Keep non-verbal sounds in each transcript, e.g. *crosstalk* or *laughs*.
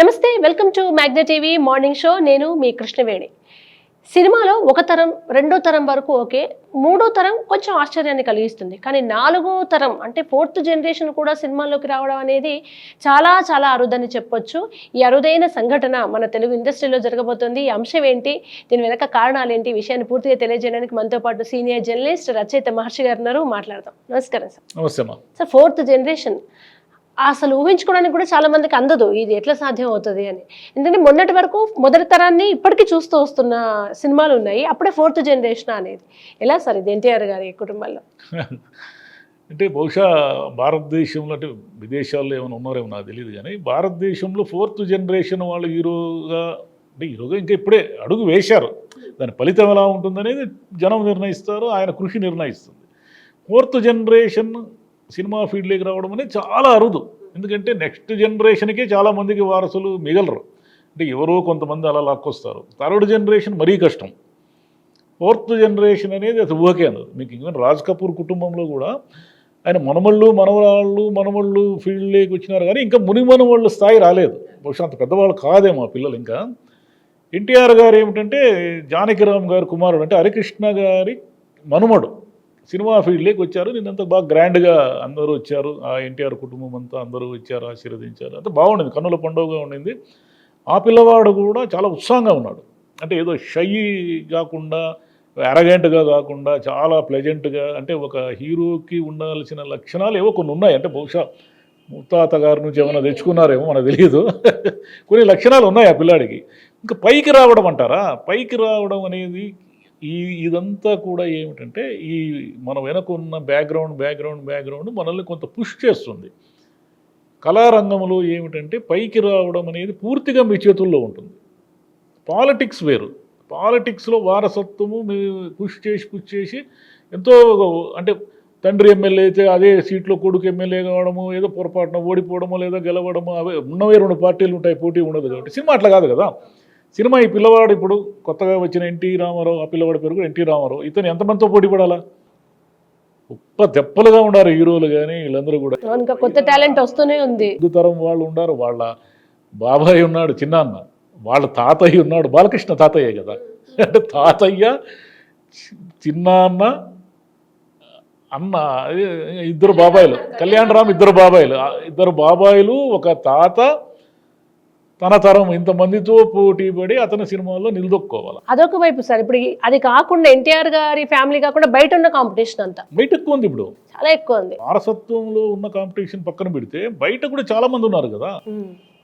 నమస్తే welcome to Magna TV morning show. నేను మీ కృష్ణవేణి. సినిమాలో ఒక తరం రెండో తరం వరకు ఓకే మూడో తరం కొంచెం ఆశ్చర్యాన్ని కలిగిస్తుంది. కానీ నాలుగో తరం అంటే ఫోర్త్ జనరేషన్ కూడా సినిమాల్లోకి రావడం అనేది చాలా చాలా అరుదని చెప్పొచ్చు. ఈ అరుదైన సంఘటన మన తెలుగు ఇండస్ట్రీలో జరగబోతుంది. ఈ అంశం ఏంటి? దీని వెనక కారణాలు ఏంటి? విషయాన్ని పూర్తిగా తెలియజేయడానికి మనతో పాటు సీనియర్ జర్నలిస్ట్ రచయిత మహర్షి గారు ఉన్నారు. మాట్లాడదాం. నమస్కారం సార్. సార్ ఫోర్త్ జనరేషన్ అసలు ఊహించుకోవడానికి కూడా చాలా మందికి అందదు ఇది ఎట్లా సాధ్యం అవుతుంది అని. ఎందుకంటే మొన్నటి వరకు మొదటి తరాన్ని ఇప్పటికీ చూస్తూ వస్తున్న సినిమాలు ఉన్నాయి అప్పుడే ఫోర్త్ జనరేషన్ అనేది. ఎలా సార్ ఇది ఎన్టీఆర్ గారి కుటుంబంలో? అంటే బహుశా భారతదేశంలో అంటే విదేశాల్లో ఏమైనా ఉన్నారేమో నాకు తెలియదు కానీ భారతదేశంలో ఫోర్త్ జనరేషన్ వాళ్ళు హీరోగా అంటే హీరోగా ఇంకా ఇప్పుడే అడుగు వేశారు. దాని ఫలితం ఎలా ఉంటుందనేది జనం నిర్ణయిస్తారు ఆయన కృషి నిర్ణయిస్తుంది. ఫోర్త్ జనరేషన్ సినిమా ఫీల్డ్లోకి రావడం అనేది చాలా అరుదు. ఎందుకంటే నెక్స్ట్ జనరేషన్కి చాలామందికి వారసులు మిగలరు. అంటే ఎవరో కొంతమంది అలా లాక్కొస్తారు. థర్డ్ జనరేషన్ మరీ కష్టం. ఫోర్త్ జనరేషన్ అనేది అది ఊహకే అన్నది మీకు ఈవెన్ రాజ్ కపూర్ కుటుంబంలో కూడా ఆయన మనమళ్ళు మనవరాళ్ళు మనమళ్ళు ఫీల్డ్లోకి వచ్చినారు కానీ ఇంకా ముని మనవాళ్ళు స్థాయి రాలేదు. బహుశా అంత పెద్దవాళ్ళు కాదేమో ఆ పిల్లలు ఇంకా. ఎన్టీఆర్ గారు ఏమిటంటే జానకిరామ్ గారు కుమారుడు. అంటే హరికృష్ణ గారి మనుమడు. సినిమా ఫీల్డ్లోకి వచ్చారు. నిన్నంతా బాగా గ్రాండ్గా అందరూ వచ్చారు. ఆ ఎన్టీఆర్ కుటుంబం అంతా అందరూ వచ్చారు ఆశీర్వదించారు. అంతా బాగుండింది. కన్నుల పండుగగా ఉండింది. ఆ పిల్లవాడు కూడా చాలా ఉత్సాహంగా ఉన్నాడు. అంటే ఏదో షై కాకుండా అరగంటగా కాకుండా చాలా ప్లెజెంట్గా అంటే ఒక హీరోకి ఉండాల్సిన లక్షణాలు ఏవో కొన్ని ఉన్నాయి. అంటే బహుశా ముత్తాత గారి నుంచి ఏమైనా తెచ్చుకున్నారేమో మనకు తెలియదు. *laughs* కొన్ని లక్షణాలు ఉన్నాయి ఆ పిల్లాడికి. ఇంకా పైకి రావడం అంటారా? పైకి రావడం అనేది ఈ ఇదంతా కూడా ఏమిటంటే ఈ మన వెనక ఉన్న బ్యాక్గ్రౌండ్ బ్యాక్గ్రౌండ్ బ్యాక్గ్రౌండ్ మనల్ని కొంత పుష్ చేస్తుంది. కళారంగంలో ఏమిటంటే పైకి రావడం అనేది పూర్తిగా మీ చేతుల్లో ఉంటుంది. పాలిటిక్స్ వేరు. పాలిటిక్స్లో వారసత్వము మీ పుష్ చేసి పుష్ చేసి ఎంతో అంటే తండ్రి ఎమ్మెల్యే అయితే అదే సీట్లో కొడుకు ఎమ్మెల్యే కావడము ఏదో పొరపాటున ఓడిపోవడమో లేదా గెలవడము అవే ఉన్నవే రెండు పార్టీలు ఉంటాయి పోటీ ఉండదు కాబట్టి. సినిమా అట్లా కాదు కదా. సినిమా ఈ పిల్లవాడు ఇప్పుడు కొత్తగా వచ్చిన ఎన్టీ రామారావు ఆ పిల్లవాడి పేరు కూడా ఎన్టీ రామారావు. ఇతను ఎంతమందితో పోటీ పడాలా? ఉప్ప తెప్పలుగా ఉండారు హీరోలు కానీ వీళ్ళందరూ కూడా. ఇంకా కొత్త టాలెంట్ వస్తూనే ఉంది. తరం వాళ్ళు ఉన్నారు. వాళ్ళ బాబాయ్ ఉన్నాడు చిన్నాన్న. వాళ్ళ తాతయ్య ఉన్నాడు. బాలకృష్ణ తాతయ్య కదా. అంటే తాతయ్య చిన్నాన్న అన్న ఇద్దరు బాబాయిలు. కళ్యాణరామ్ ఇద్దరు బాబాయిలు. ఇద్దరు బాబాయిలు ఒక తాత తన తరం ఇంతమందితో పోటీ పడి అతని సినిమాల్లో నిలదొక్కోవాలి. అదొక వైపు సార్ ఇప్పుడు అది కాకుండా ఎన్టీఆర్ గారి ఫ్యామిలీ కాకుండా బయట ఉన్న కాంపిటీషన్ అంతా. బయట ఎక్కువ ఉంది ఇప్పుడు. చాలా ఎక్కువ ఉంది వారసత్వంలో ఉన్న కాంపిటీషన్ పక్కన పెడితే బయట కూడా చాలా మంది ఉన్నారు కదా.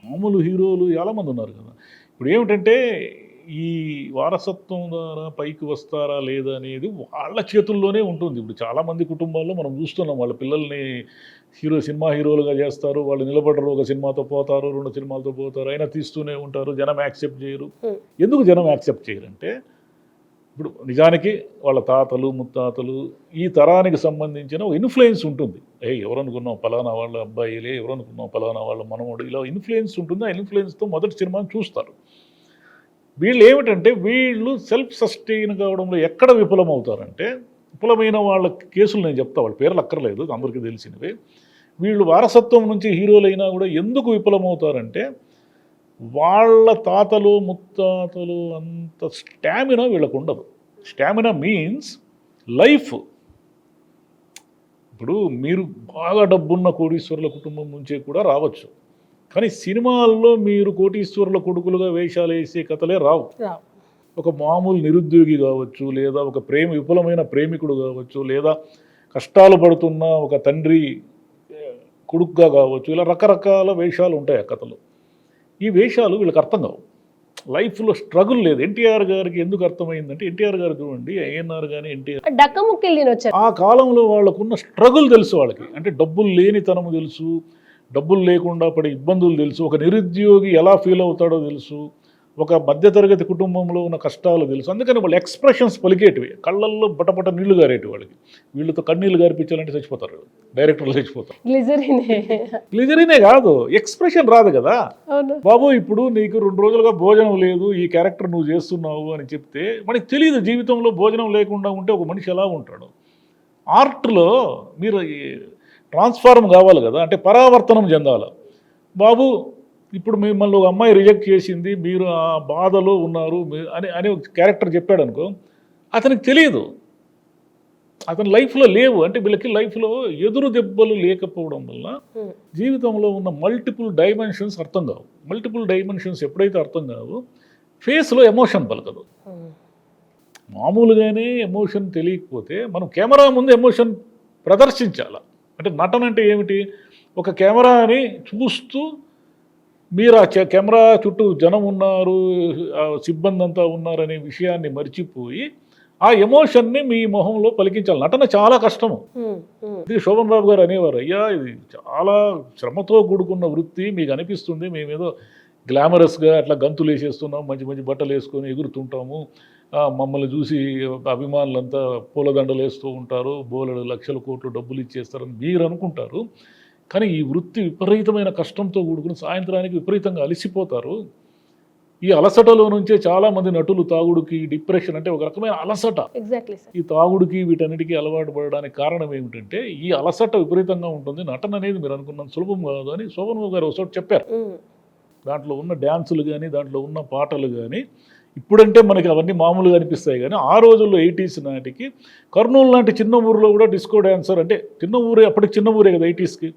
మామూలు హీరోలు చాలామంది ఉన్నారు కదా. ఇప్పుడు ఏమిటంటే ఈ వారసత్వం ద్వారా పైకి వస్తారా లేదా అనేది వాళ్ళ చేతుల్లోనే ఉంటుంది. ఇప్పుడు చాలామంది కుటుంబాల్లో మనం చూస్తున్నాం వాళ్ళ పిల్లల్ని హీరో సినిమా హీరోలుగా చేస్తారు వాళ్ళు నిలబడరు ఒక సినిమాతో పోతారు రెండు సినిమాలతో పోతారు అయినా తీస్తూనే ఉంటారు జనం యాక్సెప్ట్ చేయరు. ఎందుకు జనం యాక్సెప్ట్ చేయరంటే ఇప్పుడు నిజానికి వాళ్ళ తాతలు ముత్తాతలు ఈ తరానికి సంబంధించిన ఒక ఇన్ఫ్లుయెన్స్ ఉంటుంది. ఏ ఎవరనుకున్నాం పలానా వాళ్ళ అబ్బాయిలే ఎవరనుకున్నాం పలానా వాళ్ళ మనవడు ఇలా ఇన్ఫ్లుయెన్స్ ఉంటుంది. ఆ ఇన్ఫ్లుయెన్స్తో మొదటి సినిమాని చూస్తారు. వీళ్ళు ఏమిటంటే వీళ్ళు సెల్ఫ్ సస్టైన్ కావడంలో ఎక్కడ విఫలమవుతారంటే విఫలమైన వాళ్ళ కేసులు నేను చెప్తా వాళ్ళ పేర్లు అక్కర్లేదు అందరికీ తెలిసినవి. వీళ్ళు వారసత్వం నుంచి హీరోలైనా కూడా ఎందుకు విఫలమవుతారంటే వాళ్ళ తాతలు ముత్తాతలు అంత స్టామినా వీళ్ళకు ఉండదు. Stamina means life. ఇప్పుడు మీరు బాగా డబ్బున్న కోటీశ్వరుల కుటుంబం నుంచే కూడా రావచ్చు. కానీ సినిమాల్లో మీరు కోటీశ్వరుల కొడుకులుగా వేషాలు వేసే కథలే రావు. ఒక మామూలు నిరుద్యోగి కావచ్చు లేదా ఒక ప్రేమ విపులమైన ప్రేమికుడు కావచ్చు లేదా కష్టాలు పడుతున్న ఒక తండ్రి కొడుకుగా కావచ్చు ఇలా రకరకాల వేషాలు ఉంటాయి ఆ కథలో. ఈ వేషాలు వీళ్ళకి అర్థం కావు. లైఫ్లో స్ట్రగుల్ లేదు. ఎన్టీఆర్ గారికి ఎందుకు అర్థమైందంటే ఎన్టీఆర్ గారు చూడండి ఏఎన్ఆర్ కానీ ఎన్టీఆర్ ఆ కాలంలో వాళ్ళకున్న స్ట్రగుల్ తెలుసు వాళ్ళకి. అంటే డబ్బులు లేనితనము తెలుసు డబ్బులు లేకుండా పడే ఇబ్బందులు తెలుసు ఒక నిరుద్యోగి ఎలా ఫీల్ అవుతాడో తెలుసు. ఒక మధ్యతరగతి కుటుంబంలో ఉన్న కష్టాలు తెలుసు. అందుకని వాళ్ళు ఎక్స్ప్రెషన్స్ పలికేటివి. కళ్ళల్లో బటబట నీళ్ళు గారేటి వాళ్ళకి. వీళ్ళతో కన్నీళ్ళు గారిపించాలంటే చచ్చిపోతారు. డైరెక్టర్లు చచ్చిపోతారు. గ్లిజరినే. కాదు. ఎక్స్ప్రెషన్ రాదు కదా. బాబు ఇప్పుడు నీకు రెండు రోజులుగా భోజనం లేదు. ఈ క్యారెక్టర్ నువ్వు చేస్తున్నావు అని చెప్తే మనకి తెలియదు జీవితంలో భోజనం లేకుండా ఉంటే ఒక మనిషి ఎలా ఉంటాడు? ఆర్ట్లో మీరు ట్రాన్స్ఫార్మ్ కావాలి కదా. అంటే పరావర్తనం చెందాలి. బాబు ఇప్పుడు మిమ్మల్ని ఒక అమ్మాయి రిజెక్ట్ చేసింది మీరు ఆ బాధలో ఉన్నారు అని అని ఒక క్యారెక్టర్ చెప్పాడు అనుకో అతనికి తెలియదు. అతని లైఫ్లో లేవు. అంటే వీళ్ళకి లైఫ్లో ఎదురు దెబ్బలు లేకపోవడం వల్ల జీవితంలో ఉన్న మల్టిపుల్ డైమెన్షన్స్ అర్థం కావు. మల్టిపుల్ డైమెన్షన్స్ ఎప్పుడైతే అర్థం కావు ఫేస్లో ఎమోషన్ పలకదు. మామూలుగానే ఎమోషన్ తెలియకపోతే మనం కెమెరా ముందు ఎమోషన్ ప్రదర్శించాల. అంటే నటన అంటే ఏమిటి? ఒక కెమెరాని చూస్తూ మీరు ఆ కెమెరా చుట్టూ జనం ఉన్నారు సిబ్బంది అంతా ఉన్నారనే విషయాన్ని మర్చిపోయి ఆ ఎమోషన్ని మీ మొహంలో పలికించాలి. నటన చాలా కష్టము. ఇది శోభన్ బాబు గారు అనేవారు. అయ్యా ఇది చాలా శ్రమతో కూడుకున్న వృత్తి మీకు అనిపిస్తుంది మేమేదో గ్లామరస్గా అట్లా గంతులు వేసేస్తున్నాం మంచి మంచి బట్టలు వేసుకొని ఎగురుతుంటాము మమ్మల్ని చూసి అభిమానులంతా పూలదండలు వేస్తూ ఉంటారు బోలెడు లక్షల కోట్లు డబ్బులు ఇచ్చేస్తారని మీరు అనుకుంటారు. కానీ ఈ వృత్తి విపరీతమైన కష్టంతో కూడుకుని సాయంత్రానికి విపరీతంగా అలసిపోతారు. ఈ అలసటలో నుంచే చాలామంది నటులు తాగుడుకి డిప్రెషన్ అంటే ఒక రకమైన అలసట. ఈ తాగుడికి వీటన్నిటికీ అలవాటు పడడానికి కారణం ఏమిటంటే ఈ అలసట విపరీతంగా ఉంటుంది. నటన అనేది మీరు అనుకున్నంత సులభం కాదు అని శోభన్ బాబు గారు ఒకసారి చెప్పారు. దాంట్లో ఉన్న డ్యాన్సులు కానీ దాంట్లో ఉన్న పాటలు కానీ ఇప్పుడంటే మనకి అవన్నీ మామూలుగా అనిపిస్తాయి కానీ ఆ రోజుల్లో ఎయిటీస్ నాటికి కర్నూలు లాంటి చిన్న ఊరిలో కూడా డిస్కో డ్యాన్సర్ అంటే చిన్న ఊరే అప్పటికి చిన్న ఊరే కదా ఎయిటీస్కి.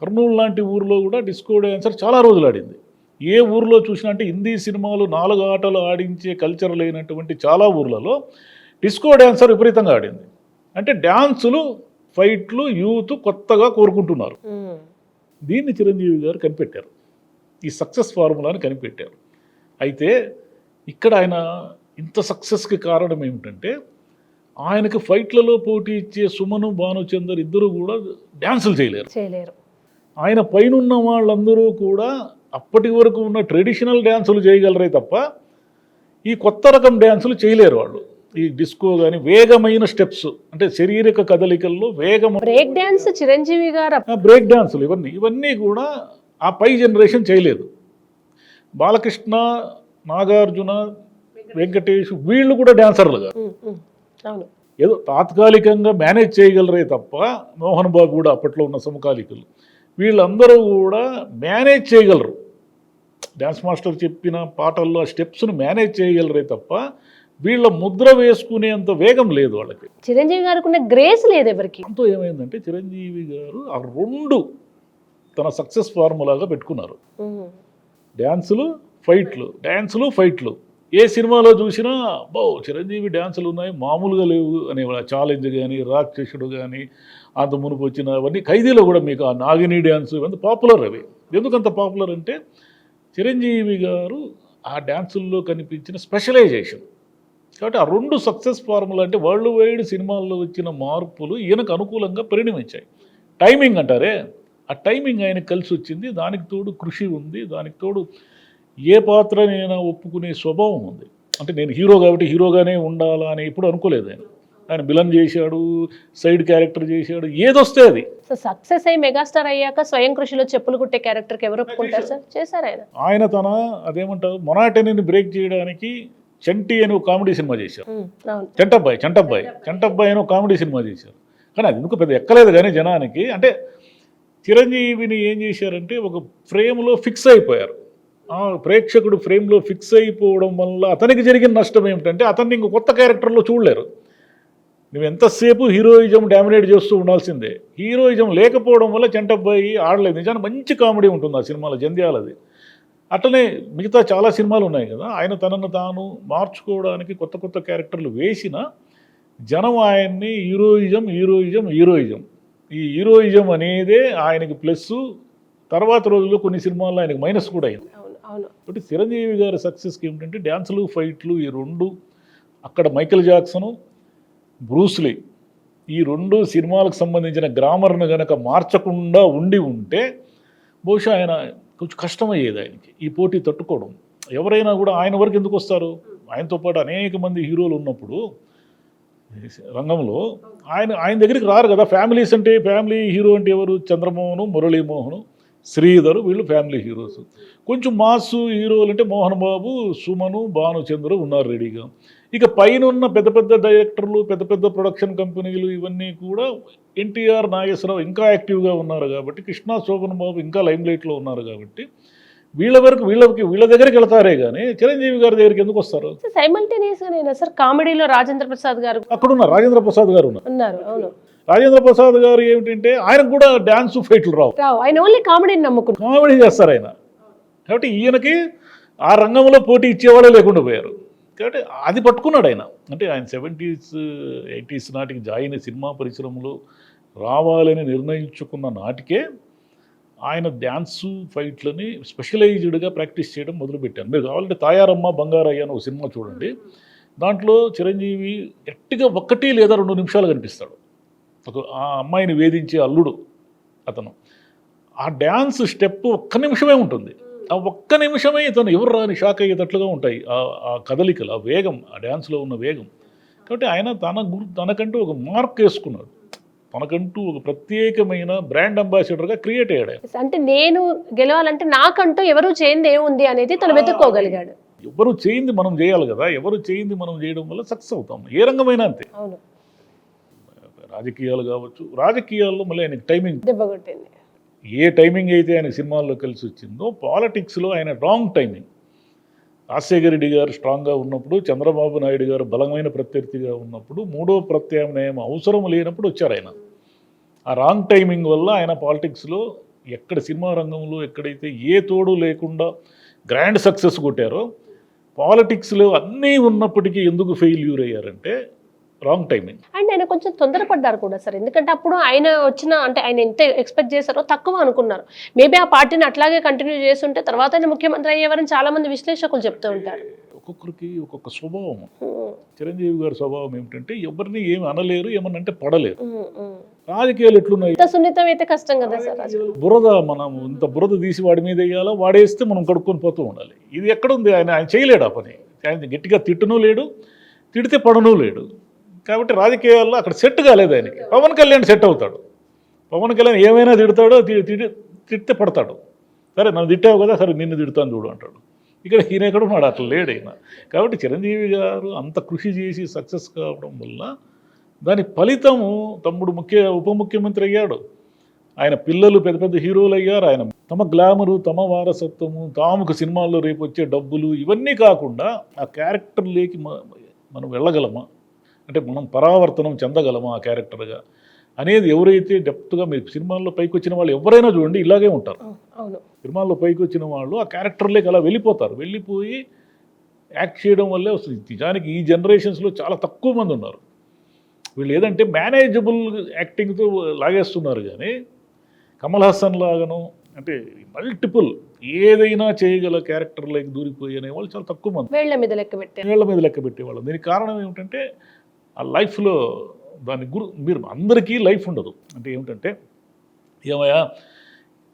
కర్నూలు లాంటి ఊరిలో కూడా డిస్కో డ్యాన్సర్ చాలా రోజులు ఆడింది. ఏ ఊరిలో చూసినా అంటే హిందీ సినిమాలు నాలుగు ఆటలు ఆడించే కల్చర్ లేనటువంటి చాలా ఊర్లలో డిస్కో డ్యాన్సర్ విపరీతంగా ఆడింది. అంటే డ్యాన్సులు ఫైట్లు యూత్ కొత్తగా కోరుకుంటున్నారు. దీన్ని చిరంజీవి గారు కనిపెట్టారు. ఈ సక్సెస్ ఫార్ములాని కనిపెట్టారు. అయితే ఇక్కడ ఆయన ఇంత సక్సెస్కి కారణం ఏమిటంటే ఆయనకి ఫైట్లలో పోటీ ఇచ్చే సుమను భానుచందర్ ఇద్దరు కూడా డ్యాన్సులు చేయలేరు. చేయలేరు. ఆయన పైనున్న వాళ్ళందరూ కూడా అప్పటి వరకు ఉన్న ట్రెడిషనల్ డ్యాన్సులు చేయగలరే తప్ప ఈ కొత్త రకం డ్యాన్సులు చేయలేరు వాళ్ళు. ఈ డిస్కో కానీ వేగమైన స్టెప్స్ అంటే శారీరక కదలికల్లో వేగం బ్రేక్ డ్యాన్స్ చిరంజీవి గారు బ్రేక్ డాన్సులు ఇవన్నీ ఇవన్నీ కూడా ఆ పై జనరేషన్ చేయలేదు. బాలకృష్ణ నాగార్జున వెంకటేష్ వీళ్ళు కూడా అవును. ఏదో తాత్కాలికంగా మేనేజ్ చేయగలరే తప్ప మోహన్ బాబు కూడా అప్పట్లో ఉన్న సమకాలీకులు. వీళ్ళందరూ కూడా మేనేజ్ చేయగలరు. డ్యాన్స్ మాస్టర్ చెప్పిన పాటల్లో ఆ స్టెప్స్ను మేనేజ్ చేయగలరే తప్ప వీళ్ళ ముద్ర వేసుకునేంత వేగం లేదు వాళ్ళకి. చిరంజీవి గారికి ఉన్న గ్రేస్ లేదు ఎవరికి? దాంతో ఏమైందంటే చిరంజీవి గారు ఆ రెండు తన సక్సెస్ ఫార్ములాగా పెట్టుకున్నారు. డ్యాన్సులు ఫైట్లు డ్యాన్సులు ఫైట్లు. ఏ సినిమాలో చూసినా బో చిరంజీవి డ్యాన్సులు ఉన్నాయి మామూలుగా లేవు అనే ఛాలెంజ్ కానీ రాక్షసుడు కానీ అంత మునుపు వచ్చిన అవన్నీ ఖైదీలో కూడా మీకు ఆ నాగిని డ్యాన్స్ ఇవన్నీ పాపులర్ అవి. ఎందుకంత పాపులర్ అంటే చిరంజీవి గారు ఆ డ్యాన్సుల్లో కనిపించిన స్పెషలైజేషన్. కాబట్టి ఆ రెండు సక్సెస్ ఫార్ములా అంటే వరల్డ్ వైడ్ సినిమాల్లో వచ్చిన మార్పులు ఈయనకు అనుకూలంగా పరిణమించాయి. టైమింగ్ అంటారే? ఆ టైమింగ్ ఆయనకు కలిసి వచ్చింది. దానికి తోడు కృషి ఉంది. దానికి తోడు ఏ పాత్రనైనా ఒప్పుకునే స్వభావం ఉంది. అంటే నేను హీరో కాబట్టి హీరోగానే ఉండాలా అని ఎప్పుడు అనుకోలేదు ఆయన. ఆయన విలన్ చేశాడు సైడ్ క్యారెక్టర్ చేశాడు ఏదొస్తే అది. సక్సెస్ అయ్యి మెగాస్టార్ అయ్యాక స్వయం కృషిలో చెప్పులు కుట్టే క్యారెక్టర్కి ఎవరు ఒప్పుకుంటారు సార్ చేశారు ఆయన. ఆయన తన అదేమంటారు మొనాటనీని బ్రేక్ చేయడానికి చంటి అని ఒక కామెడీ సినిమా చేశారు. చంటబ్బాయి చంటబ్బాయి చంటబ్బాయి. అని ఒక కామెడీ సినిమా చేశారు. కానీ అది ఎందుకు పెద్ద ఎక్కలేదు కానీ జనానికి అంటే చిరంజీవిని ఏం చేశారంటే ఒక ఫ్రేమ్లో ఫిక్స్ అయిపోయారు. ఆ ప్రేక్షకుడు ఫ్రేమ్లో ఫిక్స్ అయిపోవడం వల్ల అతనికి జరిగిన నష్టం ఏమిటంటే అతన్ని ఇంక కొత్త క్యారెక్టర్లో చూడలేరు. నువ్వు ఎంతసేపు హీరోయిజం డామినేట్ చేస్తూ ఉండాల్సిందే. హీరోయిజం లేకపోవడం వల్ల చంటబ్బాయి ఆడలేదు. నిజానికి మంచి కామెడీ ఉంటుంది ఆ సినిమాలో జంధ్యాలది. అట్లనే మిగతా చాలా సినిమాలు ఉన్నాయి కదా. ఆయన తనను తాను మార్చుకోవడానికి కొత్త కొత్త క్యారెక్టర్లు వేసిన జనం ఆయన్ని హీరోయిజం హీరోయిజం హీరోయిజం. ఈ హీరోయిజం అనేదే ఆయనకి ప్లస్ తర్వాత రోజుల్లో కొన్ని సినిమాల్లో ఆయనకి మైనస్ కూడా అయింది. కాబట్టి చిరంజీవి గారి సక్సెస్కి ఏమిటంటే డ్యాన్సులు ఫైట్లు ఈ రెండు. అక్కడ మైకేల్ జాక్సను బ్రూస్లీ ఈ రెండు సినిమాలకు సంబంధించిన గ్రామర్ను గనక మార్చకుండా ఉండి ఉంటే బహుశా ఆయన కొంచెం కష్టమయ్యేది ఆయనకి ఈ పోటీ తట్టుకోవడం. ఎవరైనా కూడా ఆయన వరకు ఎందుకు వస్తారు? ఆయనతో పాటు అనేక మంది హీరోలు ఉన్నప్పుడు రంగంలో ఆయన ఆయన దగ్గరికి రారు కదా. ఫ్యామిలీస్ అంటే ఫ్యామిలీ హీరో అంటే ఎవరు? చంద్రమోహను మురళీమోహను శ్రీధరు వీళ్ళు ఫ్యామిలీ హీరోస్. కొంచెం మాస్ హీరోలు అంటే మోహన్ బాబు సుమను భానుచంద్ర ఉన్నారు రెడీగా. ఇక పైన ఉన్న పెద్ద పెద్ద డైరెక్టర్లు పెద్ద పెద్ద ప్రొడక్షన్ కంపెనీలు ఇవన్నీ కూడా ఎన్టీఆర్ నాగేశ్వరరావు ఇంకా యాక్టివ్గా ఉన్నారు కాబట్టి కృష్ణా శోభన్ బాబు ఇంకా లైమ్లైట్లో ఉన్నారు కాబట్టి వీళ్ళ వరకు వీళ్ళకి వీళ్ళ దగ్గరికి వెళ్తారే కానీ చిరంజీవి గారి దగ్గరికి ఎందుకు వస్తారు? సైమల్టేనియస్గా నేను సార్ కామెడీలో రాజేంద్ర ప్రసాద్ గారు అక్కడ ఉన్నారు రాజేంద్ర ప్రసాద్ గారు ఉన్నారు. అవును. రాజేంద్ర ప్రసాద్ గారు ఏమిటంటే ఆయనకు కూడా డ్యాన్స్ ఫైట్లు రావు. ఆయన ఓన్లీ కామెడీని నమ్ముకున్నారు కామెడీ చేస్తారు ఆయన. కాబట్టి ఈయనకి ఆ రంగంలో పోటీ ఇచ్చేవాళ్ళే లేకుండా పోయారు. కాబట్టి అది పట్టుకున్నాడు ఆయన. అంటే ఆయన సెవెంటీస్ ఎయిటీస్ నాటికి జాయిన్ సినిమా పరిశ్రమలో రావాలని నిర్ణయించుకున్న నాటికే ఆయన డ్యాన్సు ఫైట్లని స్పెషలైజ్డ్గా ప్రాక్టీస్ చేయడం మొదలుపెట్టాను మీరు కావాలంటే తాయారమ్మ బంగారయ్య అని ఒక సినిమా చూడండి. దాంట్లో చిరంజీవి ఎట్టిగా ఒక్కటి లేదా రెండు నిమిషాలు కనిపిస్తాడు. ఒక ఆ అమ్మాయిని వేధించే అల్లుడు అతను. ఆ డ్యాన్స్ స్టెప్ ఒక్క నిమిషమే ఉంటుంది. ఒక్క నిమిషమే ఇతను ఎవరు రాని షాక్ అయ్యేటట్లుగా ఉంటాయి. ఆ- ఆ కదలికలు ఆ వేగం ఆ డ్యాన్స్లో ఉన్న వేగం. కాబట్టి ఆయన తన గురి తనకంటూ ఒక మార్క్ వేసుకున్నాడు. తనకంటూ ఒక ప్రత్యేకమైన బ్రాండ్ అంబాసిడర్గా క్రియేట్ అయ్యాడు అంటే నేను గెలవాలంటే నాకంటూ ఎవరు చేయింది ఏముంది అనేది తను వెతుక్కోగలిగాడు. ఎవరు చేయింది మనం చేయాలి కదా ఎవరు చేయింది మనం చేయడం వల్ల సక్సెస్ అవుతాం. ఏ రంగమైనా అంతే. రాజకీయాలు కావచ్చు రాజకీయాల్లో మళ్ళీ ఆయనకి టైమింగ్ దెబ్బ కొట్టింది. ఏ టైమింగ్ అయితే ఆయన సినిమాల్లో కలిసి వచ్చిందో పాలిటిక్స్లో ఆయన రాంగ్ టైమింగ్. రాజశేఖర రెడ్డి గారు స్ట్రాంగ్గా ఉన్నప్పుడు చంద్రబాబు నాయుడు గారు బలమైన ప్రత్యర్థిగా ఉన్నప్పుడు మూడో ప్రత్యామ్నాయం అవసరం లేనప్పుడు వచ్చారు ఆయన. ఆ రాంగ్ టైమింగ్ వల్ల ఆయన పాలిటిక్స్లో ఎక్కడ సినిమా రంగంలో ఎక్కడైతే ఏ తోడు లేకుండా గ్రాండ్ సక్సెస్ కొట్టారో పాలిటిక్స్లో అన్నీ ఉన్నప్పటికీ ఎందుకు ఫెయిల్యూర్ అయ్యారంటే రాంగ్ టైమింగ్ అండ్ ఆయన కొంచెం తొందరపడ్డారు కూడా సార్. ఎందుకంటే అప్పుడు ఆయన వచ్చిన అంటే ఆయన ఎంత ఎక్స్పెక్ట్ చేశారో తక్కువ అనుకున్నారు. మేబీ ఆ పార్టీని అట్లాగే కంటిన్యూ చేస్తుంటే తర్వాత ఆయన ముఖ్యమంత్రి అయ్యేవారని చాలా మంది విశ్లేషకులు చెప్తూ ఉంటారు. ఒక్కొక్కరికి ఒక్కొక్క స్వభావం. చిరంజీవి గారి స్వభావం ఏమిటంటే ఎవరిని ఏమి అనలేరు ఏమనంటే పడలేరు. రాజకీయాలు ఎట్లున్నాయి? సున్నితం అయితే కష్టం కదా సార్. బురద మనం ఇంత బురద తీసి వాడి మీద వేయాలా? వాడేస్తే మనం కడుక్కొని పోతూ ఉండాలి. ఇది ఎక్కడుంది? ఆయన ఆయన చేయలేడు ఆ పని. ఆయన గట్టిగా తిట్టను లేడు తిడితే పడను లేడు. కాబట్టి రాజకీయాల్లో అక్కడ సెట్ కాలేదు ఆయనకి. పవన్ కళ్యాణ్ సెట్ అవుతాడు. పవన్ కళ్యాణ్ ఏమైనా తిడతాడో తిడి- తిడితే పడతాడు. సరే నన్ను తిట్టావు కదా సరే నిన్ను తిడతాను చూడు అంటాడు. ఇక్కడ ఈయన ఎక్కడ ఉన్నాడు? అట్లా లేడు అయినా కాబట్టి చిరంజీవి గారు అంత కృషి చేసి సక్సెస్ కావడం వల్ల దాని ఫలితము తమ్ముడు ముఖ్య ఉప ముఖ్యమంత్రి అయ్యాడు. ఆయన పిల్లలు పెద్ద పెద్ద హీరోలు అయ్యారు. ఆయన తమ గ్లామరు తమ వారసత్వము తాముకు సినిమాల్లో రేపు వచ్చే డబ్బులు ఇవన్నీ కాకుండా ఆ క్యారెక్టర్లోకి మనం వెళ్ళగలమా? అంటే మనం పరావర్తనం చెందగలమా ఆ క్యారెక్టర్గా? అనేది ఎవరైతే డెప్త్గా మీరు సినిమాల్లో పైకి వచ్చిన వాళ్ళు ఎవరైనా చూడండి ఇలాగే ఉంటారు. సినిమాల్లో పైకి వచ్చిన వాళ్ళు ఆ క్యారెక్టర్లోకి అలా వెళ్ళిపోతారు. వెళ్ళిపోయి యాక్ట్ చేయడం వల్లే వస్తుంది. నిజానికి ఈ జనరేషన్స్లో చాలా తక్కువ మంది ఉన్నారు. వీళ్ళు ఏదంటే మేనేజబుల్ యాక్టింగ్తో లాగేస్తున్నారు కానీ కమల్ హాసన్ లాగాను అంటే మల్టిపుల్ ఏదైనా చేయగల క్యారెక్టర్లోకి దూరిపోయి అనేవాళ్ళు చాలా తక్కువ మంది. వేళ్ళ మీద లెక్క పెట్టారు. ఏళ్ళ మీద లెక్క పెట్టేవాళ్ళం. దీనికి కారణం ఏమిటంటే ఆ లైఫ్లో దాని గురు మీరు అందరికీ లైఫ్ ఉండదు. అంటే ఏమిటంటే ఏమయ్యా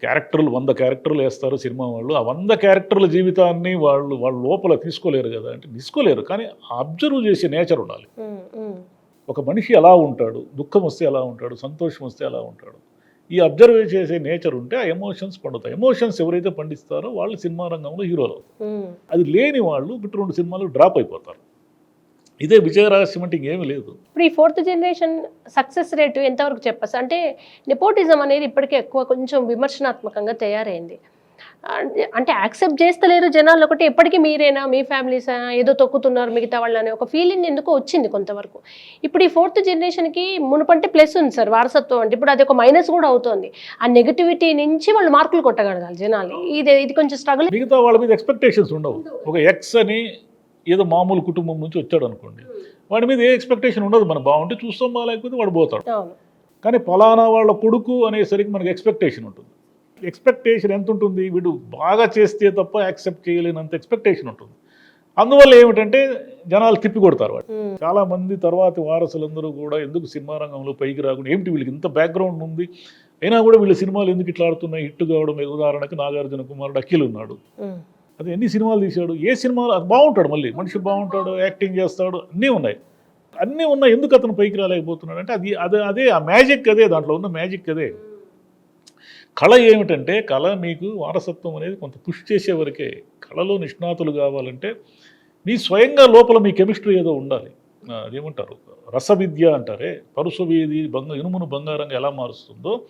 క్యారెక్టర్లు వంద క్యారెక్టర్లు వేస్తారు సినిమా వాళ్ళు. ఆ వంద క్యారెక్టర్ల జీవితాన్ని వాళ్ళు వాళ్ళ లోపల తీసుకోలేరు కదా. అంటే తీసుకోలేరు కానీ అబ్జర్వ్ చేసే నేచర్ ఉండాలి. ఒక మనిషి ఎలా ఉంటాడు దుఃఖం వస్తే ఎలా ఉంటాడు సంతోషం వస్తే ఎలా ఉంటాడు ఈ అబ్జర్వ్ చేసే నేచర్ ఉంటే ఆ ఎమోషన్స్ పండుతాయి. ఎమోషన్స్ ఎవరైతే పండిస్తారో వాళ్ళు సినిమా రంగంలో హీరోలు అవుతారు. అది లేని వాళ్ళు ఒకటి రెండు సినిమాలు డ్రాప్ అయిపోతారు. ఇదే విజయ రహస్యం అంటే ఇంకేమీ లేదు. ఇప్పుడు ఈ ఫోర్త్ జనరేషన్ సక్సెస్ రేటు ఎంతవరకు చెప్పచ్చు? అంటే నెపోటిజం అనేది ఇప్పటికే ఎక్కువ కొంచెం విమర్శనాత్మకంగా తయారైంది. అంటే- యాక్సెప్ట్ చేస్తలేరు జనాలు ఒకటి ఎప్పటికీ మీరేనా మీ ఫ్యామిలీసా ఏదో తొక్కుతున్నారు మిగతా వాళ్ళని ఒక ఫీలింగ్ ఎందుకో వచ్చింది కొంతవరకు. ఇప్పుడు ఈ ఫోర్త్ జనరేషన్కి మునుపంటే ప్లస్ ఉంది సార్ వారసత్వం అంటే. ఇప్పుడు అది ఒక మైనస్ కూడా అవుతుంది. ఆ నెగిటివిటీ నుంచి వాళ్ళు మార్కులు కొట్టగలగాలి జనాలు. ఇది ఇది కొంచెం స్ట్రగుల్ మిగతా వాళ్ళ మీద ఎక్స్పెక్టేషన్స్ ఉండవు. ఒక ఎక్స్ అని ఏదో మామూలు కుటుంబం నుంచి వచ్చాడు అనుకోండి. వాడి మీద ఏ ఎక్స్పెక్టేషన్ ఉండదు. మనం బాగుంటే చూస్తాం బాగాలేకపోతే వాడు పోతాడు. కానీ ఫలానా వాళ్ళ కొడుకు అనేసరికి మనకి ఎక్స్పెక్టేషన్ ఉంటుంది. ఎక్స్పెక్టేషన్ ఎంత ఉంటుంది? వీడు బాగా చేస్తే తప్ప యాక్సెప్ట్ చేయలేనంత ఎక్స్పెక్టేషన్ ఉంటుంది. అందువల్ల ఏమిటంటే జనాలు తిప్పి కొడతారు వాడు. చాలా మంది తర్వాతి వారసులందరూ కూడా ఎందుకు సినిమా రంగంలో పైకి రాకుండా ఏమిటి వీళ్ళకి ఇంత బ్యాక్గ్రౌండ్ ఉంది? అయినా కూడా వీళ్ళ సినిమాలు ఎందుకు ఇట్లా ఆడుతున్నాయి? హిట్ కావడం ఉదాహరణకి నాగార్జున కుమారుడు అఖిల్ ఉన్నాడు. అది ఎన్ని సినిమాలు తీశాడు? ఏ సినిమాలు? అది బాగుంటాడు మళ్ళీ. మనిషి బాగుంటాడు యాక్టింగ్ చేస్తాడు అన్నీ ఉన్నాయి. అన్నీ ఉన్నాయి. ఎందుకు అతను పైకి రాలేకపోతున్నాడు? అంటే అది అదే అదే ఆ మ్యాజిక్ అదే దాంట్లో ఉన్న మ్యాజిక్ అదే. కళ ఏమిటంటే కళ మీకు వారసత్వం అనేది కొంత పుష్ చేసే వరకే. కళలో నిష్ణాతులు కావాలంటే మీ స్వయంగా లోపల మీ కెమిస్ట్రీ ఏదో ఉండాలి. ఆ, అదేమంటారు రసవిద్య అంటారే. పరుస వేది బంగ ఇనుమును బంగారంగా ఎలా మారుస్తుందో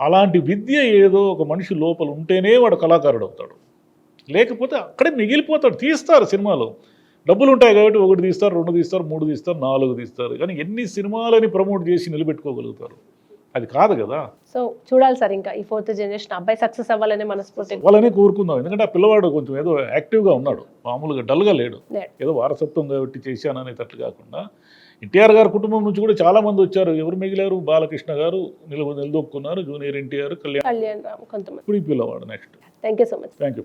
అలాంటి విద్య ఏదో ఒక మనిషి లోపల ఉంటేనే వాడు కళాకారుడు అవుతాడు. లేకపోతే అక్కడే మిగిలిపోతాడు తీస్తారు సినిమాలు. డబ్బులు ఉంటాయి కాబట్టి ఒకటి తీస్తారు రెండు తీస్తారు మూడు తీస్తారు నాలుగు తీస్తారు. కానీ ఎన్ని సినిమాలని ప్రమోట్ చేసి నిలబెట్టుకోగలుగుతారు? అది కాదు కదా. సో చూడాలి సార్ ఇంకా ఈ ఫోర్త్ జనరేషన్ అబ్బాయి సక్సెస్ అవ్వాలనే మనస్ఫూర్తి. వాళ్ళనే కోరుకుందాం. ఎందుకంటే ఆ పిల్లవాడు కొంచెం ఏదో యాక్టివ్గా ఉన్నాడు. మామూలుగా డల్గా లేడు. లేడు. ఏదో వారసత్వం కాబట్టి చేశాననే తట్టు కాకుండా ఎన్టీఆర్ గారి కుటుంబం నుంచి కూడా చాలా మంది వచ్చారు. ఎవరు మిగిలారు? బాలకృష్ణ గారు నిలవ నిలదొక్కున్నారు. జూనియర్ ఎన్టీఆర్ కళ్యాణ్. కళ్యాణ్ రామ్ కొంతమంది. ఇప్పుడు ఈ పిల్లవాడు next thank you so much thank you